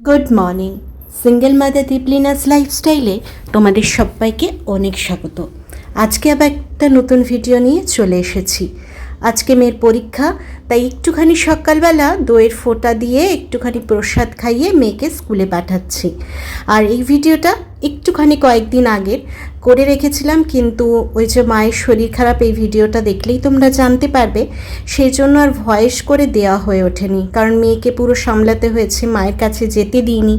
Good morning single mother Deeplina's লাইফস্টাইলে তোমাদের সবাইকে অনেক স্বাগত। আজকে আবার একটা নতুন ভিডিও নিয়ে চলে এসেছি। আজকে মেয়ের পরীক্ষা, তাই একটুখানি সকালবেলা দইয়ের ফোঁটা দিয়ে একটুখানি প্রসাদ খাইয়ে মেয়েকে স্কুলে পাঠাচ্ছি। আর এই ভিডিওটা একটুখানি কয়েকদিন আগের করে রেখেছিলাম, কিন্তু ওই যে মায়ের শরীর খারাপ এই ভিডিওটা দেখলেই তোমরা জানতে পারবে। সেই জন্য আর ভয়েস করে দেওয়া হয়ে ওঠেনি। কারণ মেয়েকে পুরো সামলাতে হয়েছে, মায়ের কাছে যেতে দিইনি।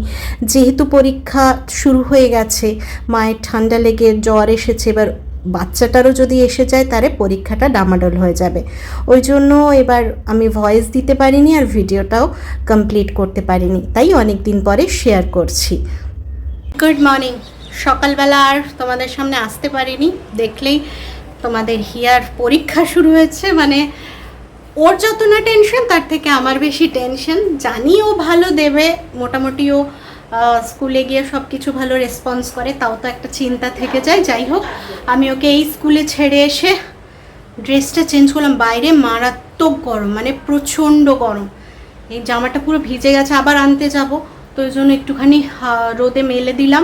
যেহেতু পরীক্ষা শুরু হয়ে গেছে, মায়ের ঠান্ডা লেগে জ্বর এসেছে, এবার বাচ্চাটারও যদি এসে যায়, তারে পরীক্ষাটা ডামাডোল হয়ে যাবে। ওই জন্য এবার আমি ভয়েস দিতে পারিনি আর ভিডিওটাও কমপ্লিট করতে পারিনি। তাই অনেক দিন পরে শেয়ার করছি। Good morning. সকালবেলা আর তোমাদের সামনে আসতে পারিনি। দেখলেই তোমাদের হিয়ার পরীক্ষা শুরু হয়েছে। মানে ওর যত না টেনশন তার থেকে আমার বেশি টেনশন জানি ও ভালো দেবে মোটামুটি ও স্কুলে গিয়ে সব কিছু ভালো রেসপন্স করে, তাও তো একটা চিন্তা থেকে যায়। যাই হোক, আমি ওকে এই স্কুলে ছেড়ে এসে ড্রেসটা চেঞ্জ করলাম। বাইরে মারাত্মক গরম মানে প্রচণ্ড গরম। এই জামাটা পুরো ভিজে গেছে, আবার আনতে যাব। তো ওই জন্য একটুখানি রোদে মেলে দিলাম।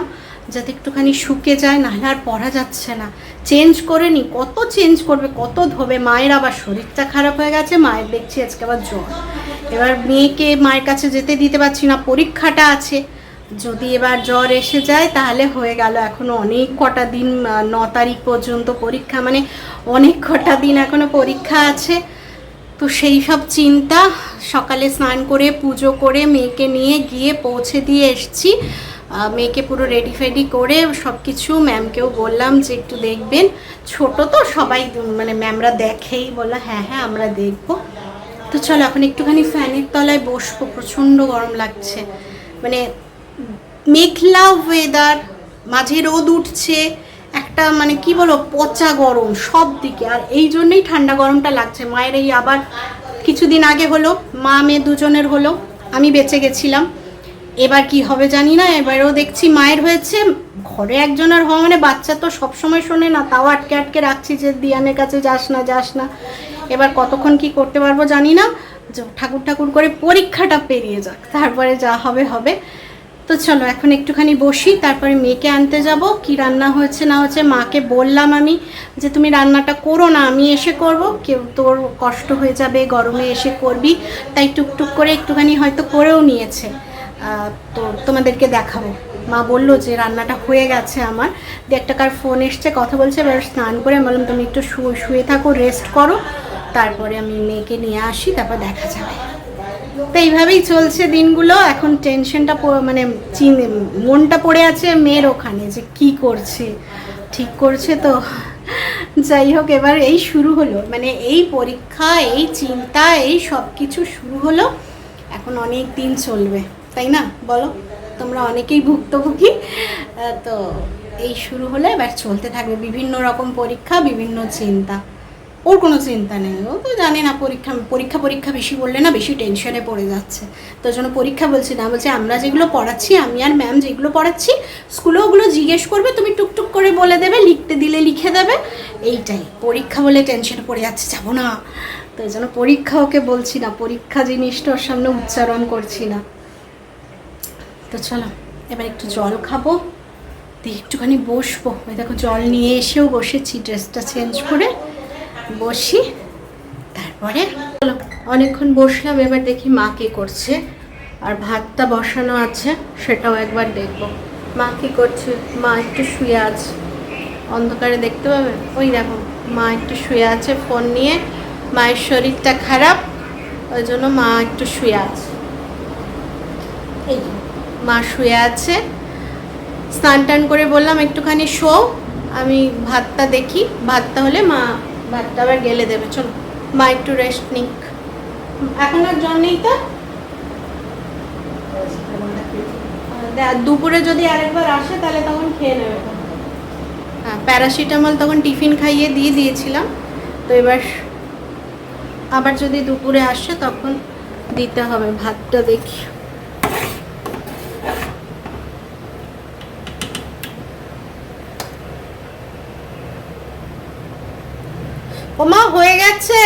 যাতে একটুখানি শুকে যায়, নাহলে আর পরা যাচ্ছে না। চেঞ্জ করে নি, কত চেঞ্জ করবে, কত ধোবে। মায়ের আবার শরীরটা খারাপ হয়ে গেছে, মায়ের দেখছি আজকে আবার জ্বর। এবার মেয়েকে মায়ের কাছে যেতে দিতে পারছি না, পরীক্ষাটা আছে। যদি এবার জ্বর এসে যায়, তাহলে হয়ে গেল এখনও অনেক কটা দিন ন তারিখ পর্যন্ত পরীক্ষা মানে অনেক কটা দিন এখনও পরীক্ষা আছে। তো সেই সব চিন্তা, সকালে স্নান করে, পুজো করে মেয়েকে নিয়ে গিয়ে পৌঁছে দিয়ে এসছি। মেয়েকে পুরো রেডি ফেডি করে সব কিছু ম্যামকেও বললাম যে একটু দেখবেন। ছোট তো সবাই মানে ম্যামরা দেখেই বলল হ্যাঁ হ্যাঁ আমরা দেখব। তো চলো, এখন একটুখানি ফ্যানের তলায় বসবো, প্রচণ্ড গরম লাগছে। মানে মেঘলা ওয়েদার মাঝে রোদ উঠছে, একটা মানে কি বলো পচা গরম সব দিকে। আর এই জন্যই ঠান্ডা গরমটা লাগছে। মায়ের এই আবার কিছুদিন আগে হলো মা মেয়ে দুজনের হলো, আমি বেঁচে গেছিলাম। এবার কি হবে জানি না, এবারেও দেখছি মায়ের হয়েছে। ঘরে একজনের হওয়া মানে বাচ্চা তো সবসময় শোনে না, তাও আটকে আটকে রাখছি যে দিয়ানের কাছে যাস না যাস না। এবার কতক্ষণ কি করতে পারব জানি না। ঠাকুর ঠাকুর করে পরীক্ষাটা পেরিয়ে যাক, তারপরে যা হবে হবে। তো চলো, এখন একটুখানি বসি, তারপরে মেয়েকে আনতে যাব। কি রান্না হয়েছে না হচ্ছে মাকে বললাম আমি যে, তুমি রান্নাটা করো না, আমি এসে করব। কেউ তোর কষ্ট হয়ে যাবে, গরমে এসে করবি। তাই টুকটুক করে একটুখানি হয়তো করেও নিয়েছে। তো তোমাদেরকে দেখাবো। মা বলল যে রান্নাটা হয়ে গেছে আমার। দিয়ে একটা কার ফোন এসছে, কথা বলছে, এবার স্নান করে আমি বললাম, তুমি একটু শুয়ে শুয়ে থাকো রেস্ট করো। তারপরে আমি মেয়েকে নিয়ে আসি, তারপর দেখা যাবে। তো এইভাবেই চলছে দিনগুলো। এখন টেনশনটা মানে চিন- মনটা পড়ে আছে মেয়ের ওখানে যে কি করছে, ঠিক করছে তো। যাই হোক, এবার এই শুরু হলো। মানে এই পরীক্ষা, এই চিন্তা, এই সব কিছু শুরু হলো। এখন অনেক দিন চলবে। তাই না? বলো, তোমরা অনেকেই ভুক্তভোগী। তো এই শুরু হলে এবার চলতে থাকবে। বিভিন্ন রকম পরীক্ষা, বিভিন্ন চিন্তা। ওর কোনো চিন্তা নেই। ও তো জানে না পরীক্ষা পরীক্ষা পরীক্ষা বেশি বললে না বেশি টেনশনে পড়ে যাচ্ছে। তো জন্য পরীক্ষা বলছি না। বলছে, আমরা যেগুলো পড়াচ্ছি, আমি আর ম্যাম যেগুলো পড়াচ্ছি স্কুলে ওগুলো জিজ্ঞেস করবে, তুমি টুকটুক করে বলে দেবে, লিখতে দিলে লিখে দেবে। এইটাই। পরীক্ষা বলে টেনশনে পড়ে যাচ্ছে, যাব না। তো জন্য পরীক্ষা ওকে বলছি না। পরীক্ষা জিনিসটা ওর সামনে উচ্চারণ করছি না। তো চলো, এবার একটু জল খাব, দিয়ে একটুখানি বসবো। ওই দেখো, জল নিয়ে এসেও বসেছি, ড্রেসটা চেঞ্জ করে বসি, তারপরে চলো, অনেকক্ষণ বসলাম, এবার দেখি মা কী করছে। আর ভাতটা বসানো আছে, সেটাও একবার দেখব। মা কী করছে? মা একটু শুয়ে আছে। অন্ধকারে দেখতে পাবে? ওই দেখো, মা একটু শুয়ে আছে ফোন নিয়ে। মায়ের শরীরটা খারাপ, ওই জন্য মা একটু শুয়ে আছে। এই মা শুয়ে আছে। স্নান টান করে বললাম, একটুখানি শো, আমি ভাতটা দেখি। ভাতটা হলে মা, ভাতটা আবার গেলে দেবে। চলো, মা একটু রেস্ট নিক। এখন আর জ্বর নেই তো? দুপুরে যদি আরেকবার আসে, তাহলে তখন খেয়ে নেবে। হ্যাঁ প্যারাসিটামল তখন টিফিন খাইয়ে দিয়ে দিয়েছিলাম। তো এবার আবার যদি দুপুরে আসে, তখন দিতে হবে। ভাতটা দেখি। হয়ে গেছে?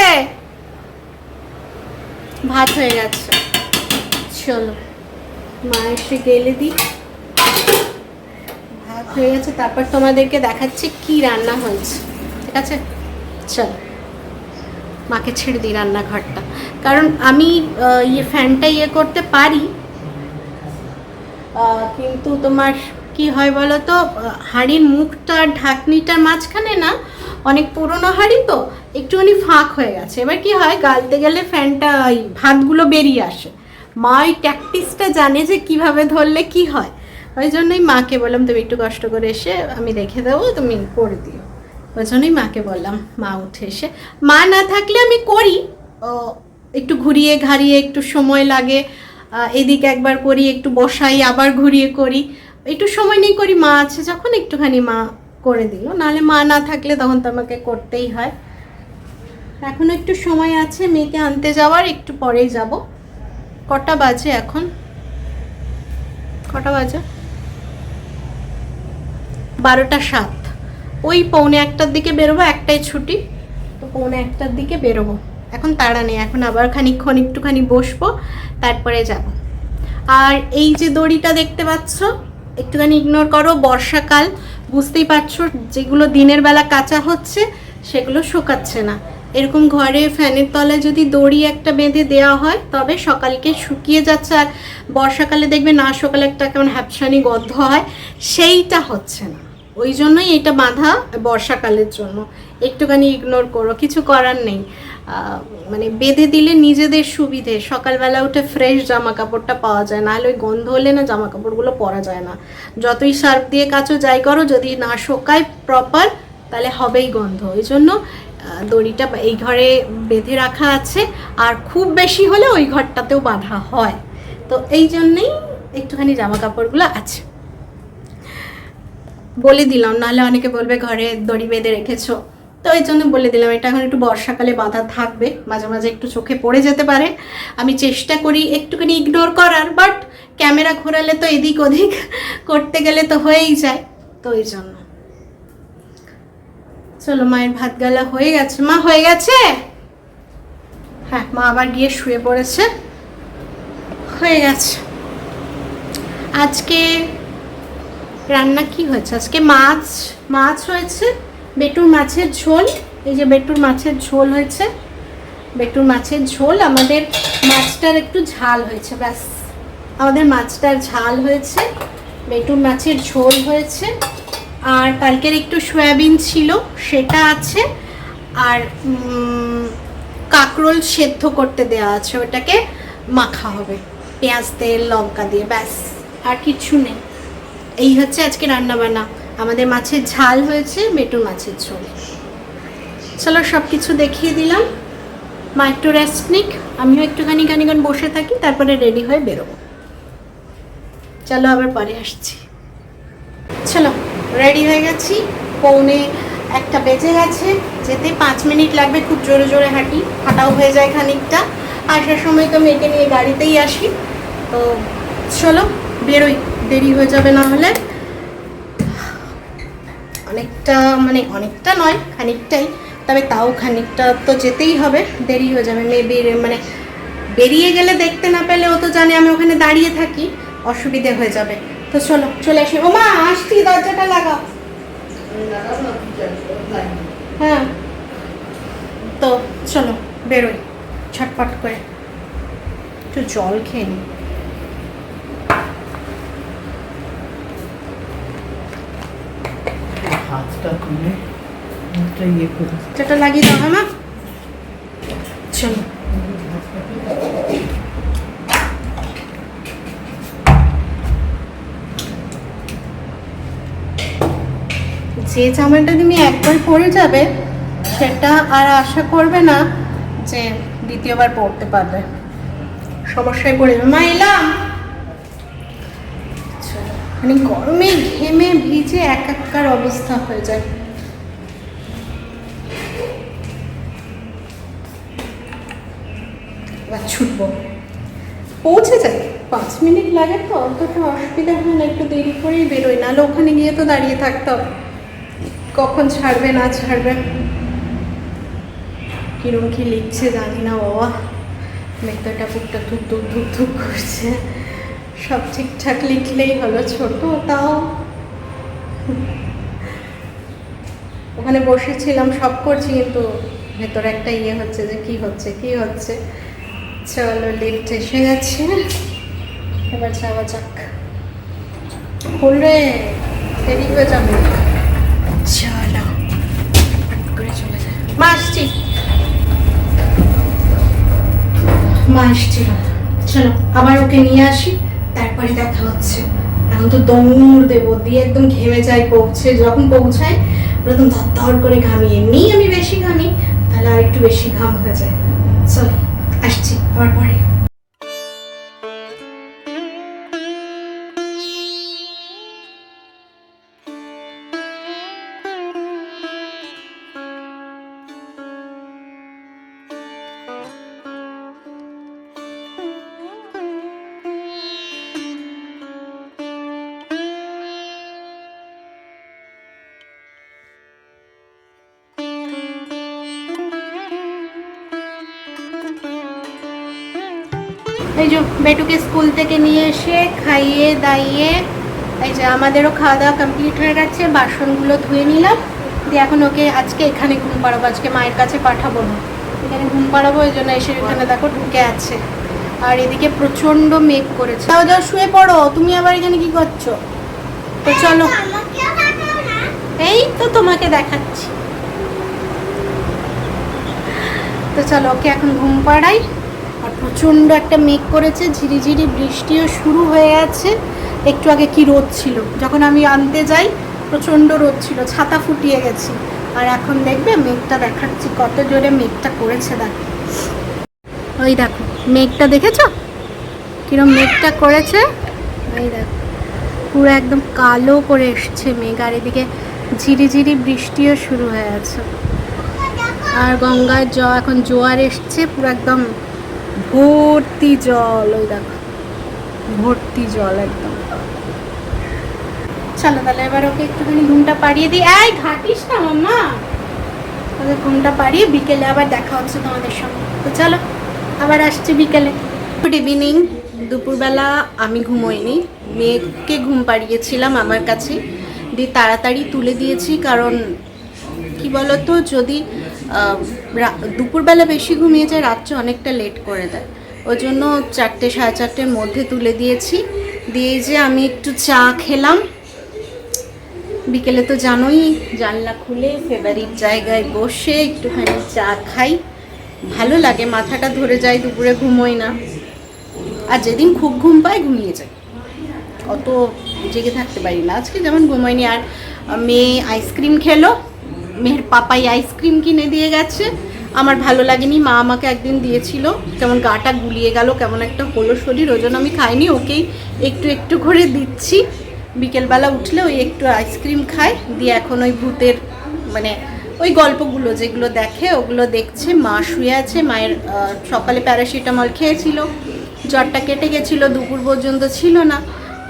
ভাত হয়ে গেছে। চলো, মা এসে গেলে দিই ভাত হয়ে গেছে, তারপর তোমাদেরকে দেখাচ্ছি কি রান্না হয়েছে। ঠিক আছে? চল, মাকে ছেড়ে দিই রান্নাঘরটা। কারণ আমি ইয়ে ফ্যানটা ইয়ে করতে পারি। কিন্তু তোমার কি হয় বলো তো হাঁড়ির মুখটা আর ঢাকনিটার মাঝখানে না অনেক পুরনো হাঁড়ি তো, একটুখানি ফাঁক হয়ে গেছে। এবার কি হয়, গালতে গেলে ফ্যানটা ওই ভাতগুলো বেরিয়ে আসে। মা ওই ট্যাকটিসটা জানে যে কীভাবে ধরলে কি হয়। ওই জন্যই মাকে বললাম, তুমি একটু কষ্ট করে এসে আমি রেখে দেবো, তুমি করে দিও। ওই জন্যই মাকে বললাম, মা উঠে এসে, মা না থাকলে আমি করি। একটু ঘুরিয়ে ঘাড়িয়ে একটু সময় লাগে। এদিকে একবার করি, একটু বসাই, আবার ঘুরিয়ে করি। একটু সময় নেই করি, মা আছে যখন, একটুখানি মা করে দিল। নাহলে মা না থাকলে তখন তো আমাকে করতেই হয়। এখনও একটু সময় আছে, মেয়েকে আনতে যাওয়ার, একটু পরেই যাব। কটা বাজে এখন? কটা বাজে? বারোটা সাত। ওই পৌনে একটার দিকে বেরোবো, একটাই ছুটি। তো পৌনে একটার দিকে বেরোবো। এখন তাড়া নেই, এখন আবার খানিকক্ষণ একটুখানি বসবো, তারপরে যাব। আর এই যে দড়িটা দেখতে পাচ্ছ, একটুখানি ইগনোর করো, বর্ষাকাল। বুঝতেই পারছ, যেগুলো দিনের বেলা কাঁচা হচ্ছে, সেগুলো শুকাচ্ছে না। এরকম ঘরে ফ্যানের তলায় যদি দড়ি একটা বেঁধে দেওয়া হয়, তবে সকালকে শুকিয়ে যাচ্ছে আর বর্ষাকালে দেখবে না, সকালে একটা কেমন হ্যাপসানি গদ্ধ হয়, সেইটা হচ্ছে না। ওই জন্যই এটা বাঁধা বর্ষাকালের জন্য। একটুখানি ইগনোর করো, কিছু করার নেই। মানে বেঁধে দিলে নিজেদের সুবিধে। সকালবেলা উঠে ফ্রেশ জামা কাপড়টা পাওয়া যায়, নাহলে ওই গন্ধ হলে না জামা কাপড়গুলো পরা যায় না। যতই সার্ফ দিয়ে কাচো, যাই করো, যদি না শোকায় প্রপার তাহলে হবেই গন্ধ। ওই জন্য দড়িটা এই ঘরে বেঁধে রাখা আছে, আর খুব বেশি হলে ওই ঘরটাতেও বাঁধা হয়। তো এই জন্যেই একটুখানি জামা কাপড়গুলো আছে। বলে দিলাম, নাহলে অনেকে বলবে, ঘরে দড়ি বেঁধে রেখেছো। তো এই জন্য বলে দিলাম, এটা এখন একটু বর্ষাকালে বাঁধা থাকবে, মাঝে মাঝে একটু চোখে পড়ে যেতে পারে। আমি চেষ্টা করি একটুখানি ইগনোর করার বাট ক্যামেরা ঘোরালে তো এদিক ওদিক করতে গেলে তো হয়েই যায়, তো এই জন্য। চলো, মায়ের ভাত গালা হয়ে গেছে। মা হয়ে গেছে? হ্যাঁ মা আবার গিয়ে শুয়ে পড়েছে। হয়ে গেছে। আজকে রান্না কি হয়েছে? আজকে মাছ মাছ হয়েছে। বেটুর মাছের ঝোল, এই যে বেটুর মাছের ঝোল হয়েছে। বেটুর মাছের ঝোল, আমাদের মাছটার একটু ঝাল হয়েছে, ব্যাস। আমাদের মাছটার ঝাল হয়েছে, বেটুর মাছের ঝোল হয়েছে। আর কালকের একটু সয়াবিন ছিল, সেটা আছে। আর কাঁকরোল সেদ্ধ করতে দেওয়া আছে, ওটাকে মাখা হবে, পেঁয়াজ, তেল, লঙ্কা দিয়ে, ব্যাস। আর কিছু নেই। এই হচ্ছে আজকে রান্না বান্না আমাদের মাছের ঝাল হয়েছে বেটুর মাছের ঝোল। চলো সব কিছু দেখিয়ে দিলাম। মা, একটু রেস্ট নিক। আমিও একটুখানি খানিক্ষণ বসে থাকি, তারপরে রেডি হয়ে বেরোবো। চলো আবার পরে আসছি। চলো রেডি হয়ে গেছি। পৌনে একটা বেজে গেছে। যেতে পাঁচ মিনিট লাগবে খুব জোরে জোরে হাঁটি। হাঁটাও হয়ে যায় খানিকটা। আসার সময় তো মেয়েকে নিয়ে গাড়িতেই আসি। তো চলো, বেরোই। দেরি হয়ে যাবে না হলে। অনেকটা মানে অনেকটা নয়, খানিকটাই, তবে তাও খানিকটা তো যেতেই হবে, দেরি হয়ে যাবে। বেরিয়ে মানে বেরিয়ে গেলে দেখতে না পেলে ও তো জানে আমি ওখানে দাঁড়িয়ে থাকি, অসুবিধে হয়ে যাবে। তো চলো, চলে আসি। ও মা আসছি, দরজাটা লাগাও। হ্যাঁ। তো চলো, বেরোই, ছটপট করে। একটু জল খেয়ে নিই একটা ইয়ে করে যেটা লাগিয়ে দাও হ্যাঁ মা। চলো। যে জামাটা তুমি একবার পরে যাবে সেটা আর আশা করবে না যে দ্বিতীয়বার পরতে পারবে। সমস্যায় পড়ে মা এলাম। মানে গরমে ঘেমে ভিজে একাকার অবস্থা হয়ে যায়। এবার ছুটবো। পৌঁছে যাই। পাঁচ মিনিট লাগে তো অতটা অসুবিধা হয় না, একটু দেরি করেই বেরোই, নাহলে ওখানে গিয়ে তো দাঁড়িয়ে থাকতে কখন ছাড়বে, না ছাড়বে? কিরম কি লিখছে জানি না, বাবা। মেয়েটা বুকটা ধুক ধুক ধুক ধুক করছে। সব ঠিকঠাক লিখলেই হলো ছোট, তাও ওখানে বসেছিলাম, সব করছি, কিন্তু ভেতরে একটা ইয়ে হচ্ছে যে কি হচ্ছে কি হচ্ছে। চলো লিফট এসে গেছে। এবার যাওয়া যাক। ফুল রে দেরি হয়ে যাবে। চলো, করে চলে যায় মা মা চলো, আবার ওকে নিয়ে আসি। তারপরে দেখা হচ্ছে। এখন তো দমুর দেব, দিয়ে একদম ঘেমে যায় পৌঁছে যখন পৌঁছায় একদম ধর ধর করে ঘামি এমনি আমি বেশি ঘামি, তাহলে আর একটু বেশি ঘাম হয়ে যায়। চলো, আসছি, আবার পরে। এই যে বেটুকে স্কুল থেকে নিয়ে এসে খাইয়ে দাইয়ে, এই যে আমাদেরও খাওয়া দাওয়া কমপ্লিট হয়ে গেছে, বাসনগুলো ধুয়ে নিলাম। দিয়ে এখন ওকে আজকে এখানে ঘুম পাড়াবো, আজকে মায়ের কাছে পাঠাবো না। এখানে ঘুম পাড়াবো ওই জন্য এসে এখানে দেখো ঢুকে আছে। আর এদিকে প্রচণ্ড মেঘ করেছে। যাও যাও, শুয়ে পড়ো, তুমি আবার এখানে কি করছ? তো চলো। এই তো তোমাকে দেখাচ্ছি। তো চলো, ওকে এখন ঘুম পাড়াই। প্রচণ্ড একটা মেঘ করেছে, ঝিরিঝিরি বৃষ্টিও শুরু হয়ে গেছে। একটু আগে কি রোদ ছিল? যখন আমি আনতে যাই, প্রচণ্ড রোদ ছিল, ছাতা ফুটিয়ে গেছি। আর এখন দেখবে মেঘটা দেখাচ্ছি, কত জোরে মেঘটা করেছে দেখো। ওই দেখো, মেঘটা দেখেছ? কিরম মেঘটা করেছে? ওই দেখো, পুরো একদম কালো করে এসছে মেঘ, আর এদিকে ঝিরিঝিরি বৃষ্টিও শুরু হয়ে আছে আর গঙ্গার জ এখন জোয়ার এসছে, পুরো একদম ভর্তি জল, ওই দেখো। ভর্তি জল একদম। চলো তাহলে এবার ওকে একটুখানি ঘুমটা পাড়িয়ে দিই। এই, ঘাটিস না মাম্মা। ওকে ঘুমটা পাড়িয়ে বিকেলে আবার দেখা হচ্ছে তোমাদের সঙ্গে। তো চলো, আবার আসছি বিকেলে। গুড ইভিনিং দুপুরবেলা আমি ঘুমোইনি। মেয়েকে ঘুম পাড়িয়েছিলাম আমার কাছে। দিয়ে তাড়াতাড়ি তুলে দিয়েছি, কারণ কি বলতো, যদি দুপুরবেলা বেশি ঘুমিয়ে যায়, রাত্রে অনেকটা লেট করে দেয়। ওই জন্য চারটে, সাড়ে চারটের মধ্যে তুলে দিয়েছি। দিয়ে যে আমি একটু চা খেলাম। বিকেলে তো জানোই, জানলা খুলে ফেভারিট জায়গায় বসে একটুখানি চা খাই। ভালো লাগে, মাথাটা ধরে যায়, দুপুরে ঘুমোই না। আর যেদিন খুব ঘুম পায়, ঘুমিয়ে যায়। অত জেগে থাকতে পারি না। আজকে যেমন ঘুমাইনি, আর মেয়ে আইসক্রিম খেলো। মেয়ের পাপাই আইসক্রিম কিনে দিয়ে গেছে। আমার ভালো লাগেনি, মা আমাকে একদিন দিয়েছিল। কেমন গাটা গুলিয়ে গেল, কেমন একটা হলো শরীর, ওই আমি খাইনি, ওকেই একটু একটু করে দিচ্ছি। বিকেলবেলা উঠলে ওই একটু আইসক্রিম খায়, দিয়ে এখন ওই ভূতের মানে ওই গল্পগুলো যেগুলো দেখে, ওগুলো দেখছে, মা শুয়ে আছে, মায়ের সকালে প্যারাসিটামল খেয়েছিল। জ্বরটা কেটে গেছিল, দুপুর পর্যন্ত ছিল না।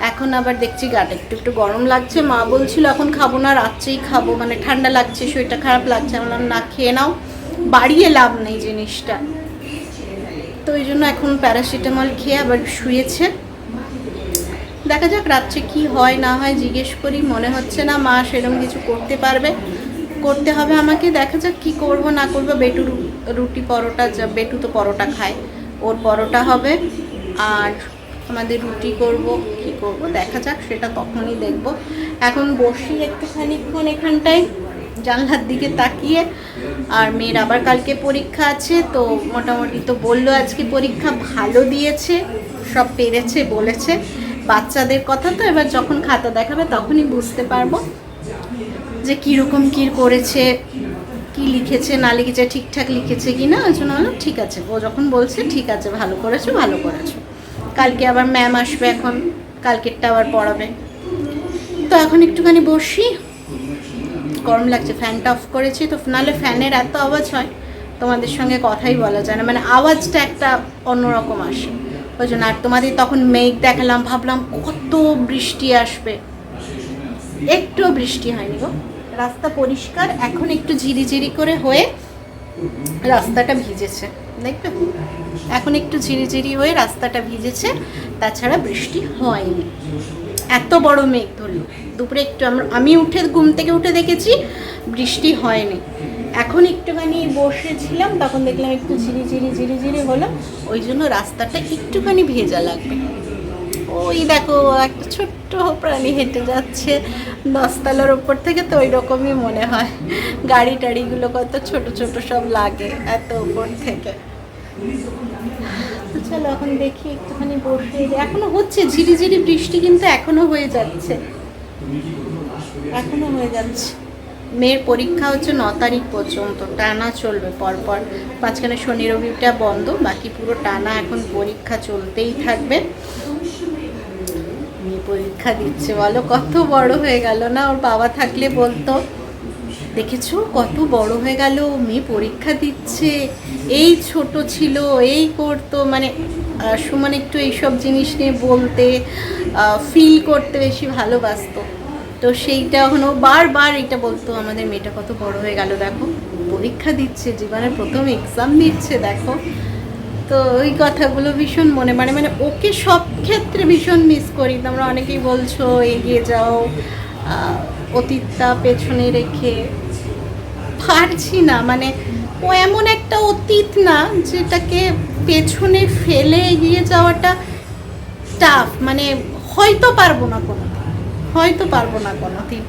এখন আবার দেখছি গাটা একটু একটু গরম লাগছে। মা বলছিল, এখন খাব না, রাত্রেই খাব। মানে ঠান্ডা লাগছে, শরীরটা খারাপ লাগছে। বললাম, না, খেয়ে নাও। বাড়িয়ে লাভ নেই জিনিসটা। তো ওই জন্য এখন প্যারাসিটামল খেয়ে আবার শুয়েছে। দেখা যাক রাত্রে কি হয়, না হয়, জিজ্ঞেস করি, মনে হচ্ছে না। মা সেরকম কিছু করতে পারবে। করতে হবে আমাকে, দেখা যাক কি করব, না করব। বেটু রুটি পরোটা, যা, বেটু তো পরোটা খায়। ওর পরোটা হবে। আর আমাদের রুটি করব, কি করব, দেখা যাক, সেটা তখনই দেখব। এখন বসি একটুখানিক্ষণ এখানটায়, জানলার দিকে তাকিয়ে। আর মেয়ের আবার কালকে পরীক্ষা আছে, তো মোটামুটি তো বলল আজকে পরীক্ষা ভালো দিয়েছে, সব পেরেছে, বলেছে। বাচ্চাদের কথা তো এবার যখন খাতা দেখাবে তখনই বুঝতে পারব যে কীরকম কী করেছে, কি লিখেছে, না লিখেছে, ঠিকঠাক লিখেছে কি না ওই জন্য বললাম ঠিক আছে। ও যখন বলছে, ঠিক আছে, ভালো করেছ ভালো করেছ। কালকে আবার ম্যাম আসবে এখন, কালকেরটা আবার পড়াবে। তো এখন একটুখানি বসি। গরম লাগছে, ফ্যানটা অফ করেছি। তো নাহলে ফ্যানের এত আওয়াজ হয়, তোমাদের সঙ্গে কথাই বলা যায় না। মানে আওয়াজটা একটা অন্যরকম আসে। ওই জন্য আর তোমাদের তখন মেঘ দেখালাম, ভাবলাম কত বৃষ্টি আসবে। একটুও বৃষ্টি হয়নি গো। রাস্তা পরিষ্কার, এখন একটু ঝিরিঝিরি করে হয়ে রাস্তাটা ভিজেছে। দেখবে? এখন একটু ঝিরিঝিরি হয়ে রাস্তাটা ভিজেছে, তাছাড়া বৃষ্টি হয়নি। এত বড় মেঘ ধরল। দুপুরে একটু আমরা, আমি উঠে, ঘুম থেকে উঠে দেখেছি বৃষ্টি হয়নি। এখন একটুখানি বসেছিলাম তখন দেখলাম একটু ঝিরিঝিরি ঝিরিঝিরি হলো। ওই জন্য রাস্তাটা একটুখানি ভেজা লাগবে। ওই দেখো, একটা ছোট্ট প্রাণী হেঁটে যাচ্ছে। দশতলার ওপর থেকে তো ওই রকমই মনে হয়। গাড়ি টাড়িগুলো কত ছোট ছোট সব লাগে এত ওপর থেকে। চলো এখন দেখি একটুখানি বসে। এখনও হচ্ছে, ঝিরিঝিরি বৃষ্টি কিন্তু এখনও হয়ে যাচ্ছে। এখনও হয়ে যাচ্ছে। মেয়ের পরীক্ষা হচ্ছে ন তারিখ পর্যন্ত। টানা চলবে পরপর। মাঝখানে শনি রবিটা বন্ধ, বাকি পুরো টানা এখন পরীক্ষা চলতেই থাকবে। পরীক্ষা দিচ্ছে। বলো, কত বড় হয়ে গেল না? ওর বাবা থাকলে বলতো, দেখেছ? কত বড় হয়ে গেল, মেয়ে পরীক্ষা দিচ্ছে, এই ছোট ছিল, এই করতো। মানে সুমন একটু এইসব জিনিস নিয়ে বলতে ফিল করতে বেশি ভালোবাসতো। তো সেইটা এখন ও বারবার এটা বলতো আমাদের মেয়েটা কত বড় হয়ে গেল, দেখো, পরীক্ষা দিচ্ছে, জীবনের প্রথম এক্সাম দিচ্ছে, দেখো। তো ওই কথাগুলো ভীষণ মনে মানে মানে ওকে সব ক্ষেত্রে ভীষণ মিস করি। তোমরা অনেকেই বলছো, এগিয়ে যাও অতীতটা পেছনে রেখে। পারছি না মানে ও এমন একটা অতীত না, যেটাকে পেছনে ফেলে এগিয়ে যাওয়াটা টাফ মানে হয়তো পারব না কোনো হয়তো পারব না কোনো দিন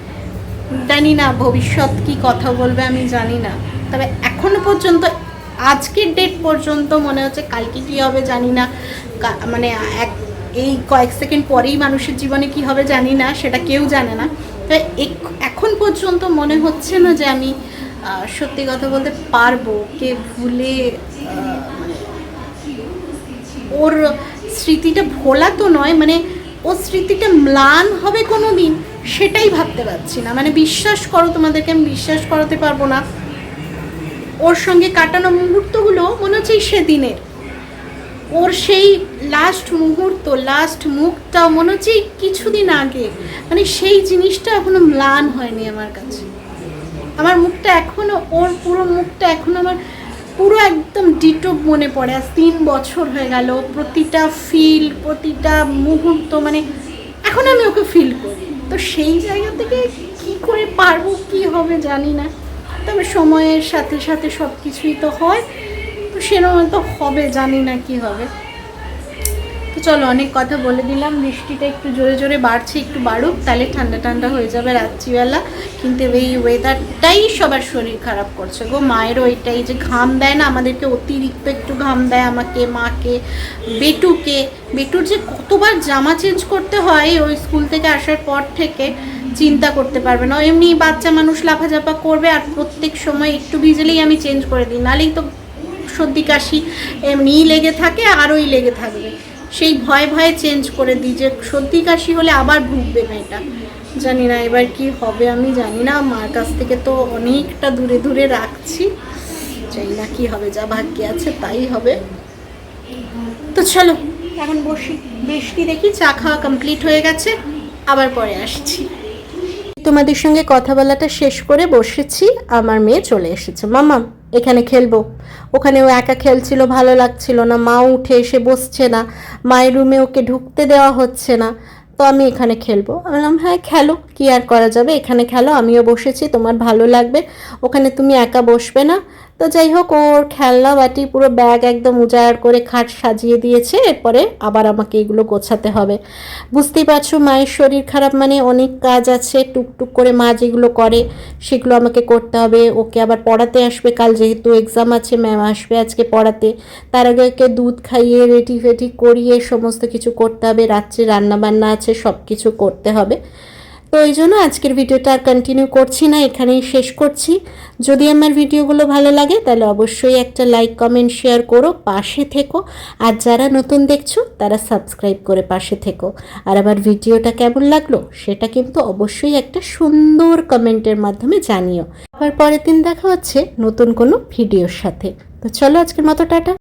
জানি না ভবিষ্যৎ কি কথা বলবে আমি জানি না, তবে এখনও পর্যন্ত আজকের ডেট পর্যন্ত মনে হচ্ছে কালকে কী হবে জানি না। মানে এক, এই কয়েক সেকেন্ড পরেই মানুষের জীবনে কি হবে জানি না, সেটা কেউ জানে না। এক- এখন পর্যন্ত মনে হচ্ছে না যে আমি সত্যি কথা বলতে পারব। কে ভুলে মানে ওর স্মৃতিটা ভোলা তো নয় মানে ও স্মৃতিটা ম্লান হবে কোনো দিন সেটাই ভাবতে পারছি না। মানে বিশ্বাস করো তোমাদেরকে, আমি বিশ্বাস করাতে পারব না। ওর সঙ্গে কাটানো মুহূর্তগুলো মনে হচ্ছে সেদিনের। ওর সেই লাস্ট মুহূর্ত লাস্ট মুখটা মনে হচ্ছে কিছুদিন আগে। মানে সেই জিনিসটা এখনও ম্লান হয়নি আমার কাছে। আমার মুখটা এখনও, ওর পুরো মুখটা এখনও আমার পুরো একদম ডিটো মনে পড়ে। আজ তিন বছর হয়ে গেল, প্রতিটা ফিল প্রতিটা মুহূর্ত মানে এখন আমি ওকে ফিল করি। তো সেই জায়গা থেকে কি করে পারব, কি হবে জানি না। তবে সময়ের সাথে সাথে সব কিছুই তো হয়। তো সেরকম তো হবে, জানি না কি হবে। তো চলো, অনেক কথা বলে দিলাম। বৃষ্টিটা একটু জোরে জোরে বাড়ছে, একটু বাড়ুক, তাহলে ঠান্ডা ঠান্ডা হয়ে যাবে রাত্রিবেলা। কিন্তু এই ওয়েদারটাই সবার শরীর খারাপ করছে গো। মায়েরও ওইটাই যে ঘাম দেয় না, আমাদেরকে অতিরিক্ত একটু ঘাম দেয় আমাকে, মাকে, বেটুকে। বেটুর যে কতবার জামা চেঞ্জ করতে হয়, ওই স্কুল থেকে আসার পর থেকে। চিন্তা করতে পারবে না। এমনি বাচ্চা মানুষ লাফাঝাপা করবে আর প্রত্যেক সময় একটু ভিজলেই আমি চেঞ্জ করে দিই। নাহলেই তো সর্দি, কাশি এমনিই লেগে থাকে, আরোই লেগে থাকবে। সেই ভয়ে ভয়ে চেঞ্জ করে দিই যে সর্দি, কাশি হলে আবার ভুগবে মেয়েটা। জানি না এবার কি হবে, আমি জানি না। মার কাছ থেকে তো অনেকটা দূরে দূরে রাখছি। জানি না কি হবে, যা ভাগ্যে আছে তাই হবে। তো চলো, এখন বসি। বৃষ্টি দেখি, চা খাওয়া কমপ্লিট হয়ে গেছে। আবার পরে আসছি। তোমাদের সঙ্গে কথা বলাটা শেষ করে বসেছি। আমার মেয়ে চলে এসেছে। মামা এখানে খেলব। ওখানে ও একা খেলছিল, ভালো লাগছিল না। মা উঠে এসে বসছে না। মায়ের রুমে ওকে ঢুকতে দেওয়া হচ্ছে না। তো আমি এখানে খেলব। আমি বললাম হ্যাঁ খেলো। কি আর করা যাবে? এখানে খেলো, আমিও বসেছি, তোমার ভালো লাগবে। ওখানে তুমি একা বসবে না। তো যাই হোক, ওর খেলনা বাটি পুরো ব্যাগ একদম উজাড় করে খাট সাজিয়ে দিয়েছে। এরপরে আবার আমাকে এগুলো গোছাতে হবে। বুঝতেই পারছ, মায়ের শরীর খারাপ মানে অনেক কাজ আছে। টুকটুক করে মা যেগুলো করে, সেগুলো আমাকে করতে হবে। ওকে আবার পড়াতে আসবে, কাল যেহেতু এক্সাম আছে ম্যাম আসবে আজকে পড়াতে। তার আগে ওকে দুধ খাইয়ে রেডি ফেডি করিয়ে সমস্ত কিছু করতে হবে। রাত্রে রান্না বান্না আছে সব কিছু করতে হবে। তো এই জন্য আজকের ভিডিওটা আর কন্টিনিউ করছি না, এখানেই শেষ করছি। যদি আমার ভিডিওগুলো ভালো লাগে, তাহলে অবশ্যই একটা লাইক কমেন্ট শেয়ার করো, পাশে থেকো। আর যারা নতুন দেখছ, তারা সাবস্ক্রাইব করে পাশে থেকো। আর আমার ভিডিওটা কেমন লাগল, সেটা কিন্তু অবশ্যই একটা সুন্দর কমেন্টের মাধ্যমে জানিও। আবার পরের দিন দেখা হচ্ছে নতুন কোনো ভিডিওর সাথে। তো চলো আজকের মতো, টাটা।